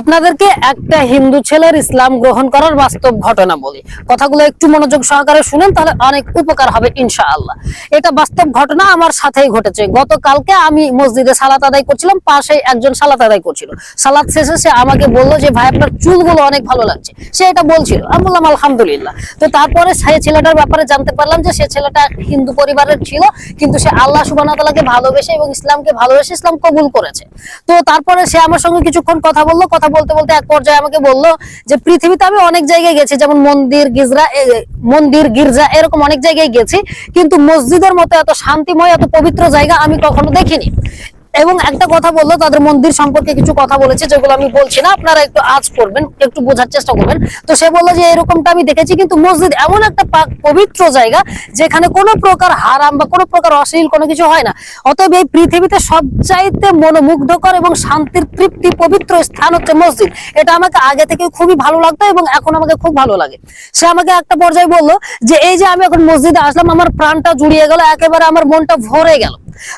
আপনাদেরকে একটা হিন্দু ছেলের ইসলাম গ্রহণ করার বাস্তব ঘটনা বলি। কথাগুলো একটু মনোযোগ সহকারে শুনেন, তাহলে অনেক উপকার হবে ইনশাআল্লাহ। এটা বাস্তব ঘটনা আমার সাথেই ঘটেছে। গতকালকে আমি মসজিদে সালাত আদায় করছিলাম পাশে একজন সালাত আদায় করছিল। সালাত শেষে সে আমাকে বলল যে, ভাই, আপনার চুলগুলো অনেক ভালো লাগছে। সে এটা বলছিল। আমি বললাম, আলহামদুলিল্লাহ। তো তারপরে সেই ছেলেটার ব্যাপারে জানতে পারলাম যে, সে ছেলেটা হিন্দু পরিবারের ছিল, কিন্তু সে আল্লাহ সুবাহ তালাকে ভালোবেসে এবং ইসলামকে ভালোবেসে ইসলাম কবুল করেছে। তো তারপরে সে আমার সঙ্গে কিছুক্ষণ কথা বলল, কথা বলতে বলতে এক পর্যায়ে আমাকে বলল যে, পৃথিবীতে আমি অনেক জায়গায় গেছি, যেমন মন্দির, গির্জা মন্দির, গির্জা, এরকম অনেক জায়গায় গেছি, কিন্তু মসজিদের মতো এত শান্তিময়, এত পবিত্র জায়গা আমি কখনো দেখিনি। এবং একটা কথা বলল, তাদের মন্দির সম্পর্কে কিছু কথা বলেছে, যেগুলো আমি বলছি না, আপনারা একটু আজ করবেন, একটু বোঝার চেষ্টা করবেন। তো সে বলল যে, এরকমটা আমি দেখেছি, কিন্তু মসজিদ এমন একটা পবিত্র জায়গা, যেখানে কোনো প্রকার হারাম বা কোনো প্রকার অশ্লীল কোনো কিছু হয় না। অতএব এই পৃথিবীতে সবচাইতে মনোমুগ্ধকর এবং শান্তির তৃপ্তি পবিত্র স্থান হচ্ছে মসজিদ। এটা আমাকে আগে থেকে খুবই ভালো লাগতো এবং এখন আমাকে খুব ভালো লাগে। সে আমাকে একটা পর্যায়ে বলল যে, এই যে আমি এখন মসজিদে আসলাম, আমার প্রাণটা জুড়িয়ে গেল, একেবারে আমার মনটা ভরে গেল।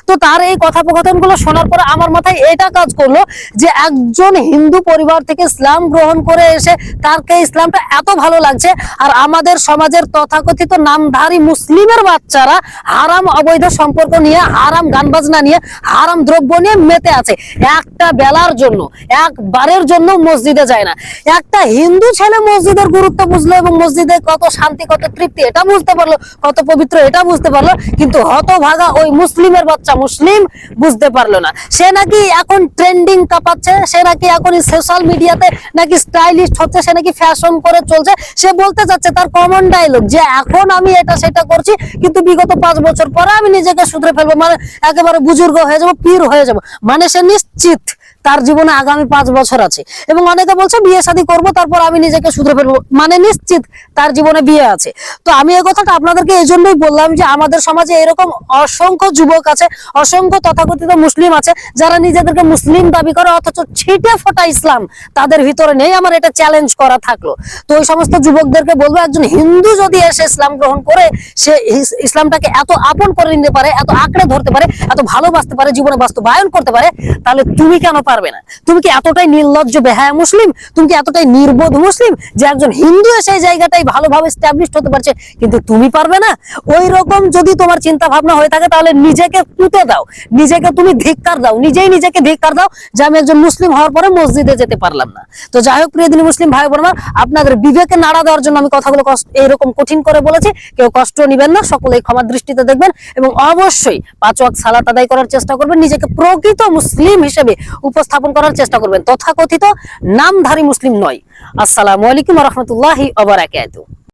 তো তার এই কথোপকথনগুলো শোনার পরে আমার মাথায় এটা কাজ করল যে একজন হিন্দু পরিবার থেকে ইসলাম গ্রহণ করে এসে তারকে ইসলামটা এত ভালো লাগছে আর আমাদের সমাজের তথাকথিত নামধারী মুসলিমের বাচ্চারা হারাম অবৈধ সম্পর্ক নিয়ে, হারাম গান বাজনা নিয়ে, হারাম দ্রব্য নিয়ে মেতে আছে। একটা বেলার জন্য, একবারের জন্য মসজিদে যায় না। একটা হিন্দু ছেলে মসজিদের গুরুত্ব বুঝলো এবং মসজিদে কত শান্তি, কত তৃপ্তি, এটা বুঝতে পারল, কত পবিত্র, এটা বুঝতে পারল, কিন্তু হতভাগা ওই মুসলিমের বাচ্চা মুসলিম বুঝতে পারল না। সে নাকি এখন ট্রেন্ডিং কাপাচ্ছে, সে নাকি এখন সোশ্যাল মিডিয়াতে নাকি স্টাইলিস্ট হচ্ছে, সে নাকি ফ্যাশন করে চলছে। সে বলতে চাচ্ছে তার কমন ডায়লগ যে এখন আমি এটা সেটা করছি, কিন্তু বিগত পাঁচ বছর পরে আমি নিজেকে শুধরে ফেলব মানে একেবারে বুজুর্গ হয়ে যাব, পীর হয়ে যাব। মানে সে নিশ্চিত তার জীবনে আগামী পাঁচ বছর আছে। এবং অনেকে বলছে, বিয়ে শাদী করব, তারপর আমি নিজেকে শুধরে ফেলব। মানে নিশ্চিত তার জীবনে বিয়ে আছে। তো আমি এই কথাটা আপনাদেরকে এই জন্যই বললাম যে, আমাদের সমাজে এরকম অসংখ্য যুবক আছে, অসংখ্য তথাকথিত মুসলিম আছে, যারা নিজেদেরকে মুসলিম দাবি করে, অথচ ছিটে ফোটা ইসলাম তাদের ভিতরে নেই। আমার এটা চ্যালেঞ্জ করা থাকল। তো ওই সমস্ত যুবকদেরকে বলব, একজন হিন্দু যদি এসে ইসলাম গ্রহণ করে, সে ইসলামটাকে এত আপন করে নিতে পারে, এত আঁকড়ে ধরতে পারে, এত ভালোবাসতে পারে, জীবনে বাস্তবায়ন করতে পারে, তাহলে তুমি কেন পারবে না। তুমি কি এতটাই নির্লজ্জ বেহায়া মুসলিম? তুমি কি এতটাই নির্বোধ মুসলিম যে একজন হিন্দু এসে এই জায়গাটাই ভালোভাবে স্ট্যাবলিশ হতে পারছে? কিন্তু তুমি পারবে না। ওই রকম যদি তোমার চিন্তা ভাবনা হয়ে থাকে, তাহলে নিজেকে পুঁতে দাও। নিজেকে তুমি ধিক্কার দাও। নিজেই নিজেকে ধিক্কার দাও যে আমি একজন মুসলিম হওয়ার পরে মসজিদে যেতে পারলাম না। তো যাই হোক, প্রিয় দিনী মুসলিম ভাই বোনেরা, আপনাদের বিবেকে নাড়া দেওয়ার জন্য আমি কথাগুলো এইরকম কঠিন করে বলেছি। কেউ কষ্ট নিবেন না, সকলেই ক্ষমার দৃষ্টিতে দেখবেন এবং অবশ্যই পাঁচ ওয়াক্ত সালাত আদায় করার চেষ্টা করবেন। নিজেকে প্রকৃত মুসলিম হিসেবে উপস্থাপন করার চেষ্টা করবেন। তথাকথিত নামধারী মুসলিম নয়। আসসালামু আলাইকুম রহমতুল্লাহি অবরাকাতুহ